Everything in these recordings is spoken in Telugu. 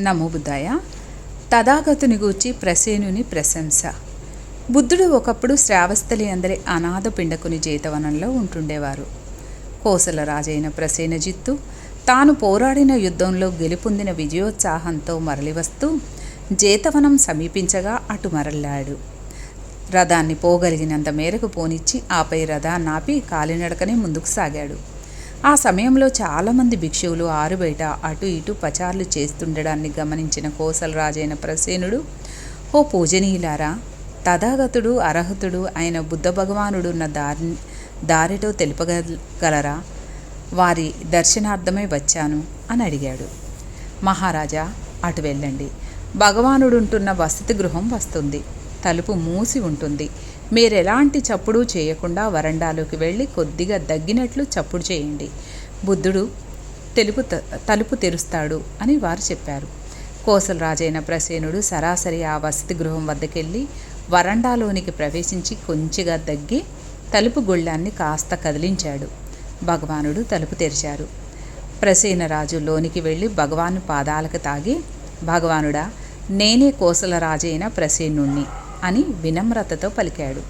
నమో బుద్ధాయ. తథాగతుని గూర్చి ప్రసేనుని ప్రశంస. బుద్ధుడు ఒకప్పుడు శ్రావస్థలి అందరి అనాథ పిండకుని జీతవనంలో ఉంటుండేవారు. కోసల రాజైన ప్రసేనజిత్తు తాను పోరాడిన యుద్ధంలో గెలుపొందిన విజయోత్సాహంతో మరలివస్తూ జీతవనం సమీపించగా అటు మరల్లాడు. రథాన్ని పోగలిగినంత మేరకు పోనిచ్చి ఆపై రథాన్ని ఆపి కాలినడకనే ముందుకు సాగాడు. ఆ సమయంలో చాలామంది భిక్షువులు ఆరుబయట అటు ఇటు పచార్లు చేస్తుండడాన్ని గమనించిన కోసలరాజైన ప్రసేనుడు ఓ పూజనీయులారా తథాగతుడు అర్హతుడు అయిన బుద్ధ భగవానుడున్న దారి దారిటో తెలుపగలరా? వారి దర్శనార్థమై వచ్చాను అని అడిగాడు. మహారాజా అటు వెళ్ళండి. భగవానుడుంటున్న వసతి గృహం వస్తుంది. తలుపు మూసి ఉంటుంది. మీరెలాంటి చప్పుడు చేయకుండా వరండాలోకి వెళ్ళి కొద్దిగా దగ్గినట్లు చప్పుడు చేయండి. బుద్ధుడు తెలుపు త- తలుపు తెరుస్తాడు అని వారు చెప్పారు. కోసలరాజైన ప్రసేనుడు సరాసరి ఆ వసతి గృహం వద్దకెళ్ళి వరండాలోనికి ప్రవేశించి కొంచెగా దగ్గి తలుపు గుళ్ళాన్ని కాస్త కదిలించాడు. భగవానుడు తలుపు తెరిచారు. ప్రసేనరాజు లోనికి వెళ్ళి భగవాను పాదాలకు తాగి భగవానుడా నేనే కోసల రాజైన ప్రసేనుణ్ణి. అని వినమ్రతతో పలికాడు.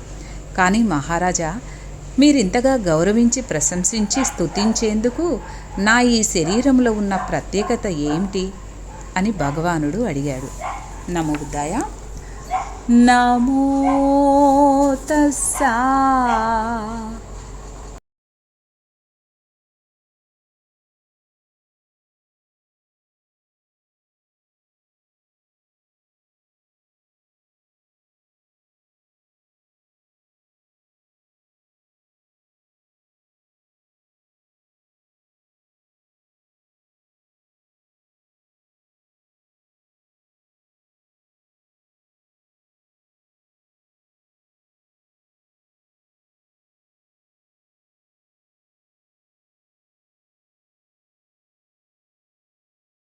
కానీ మహారాజా మీరింతగా గౌరవించి ప్రశంసించి స్థుతించేందుకు నా ఈ శరీరంలో ఉన్న ప్రత్యేకత ఏమిటి? అని భగవానుడు అడిగాడు. నమో బుద్ధాయ. నమో తస్సా.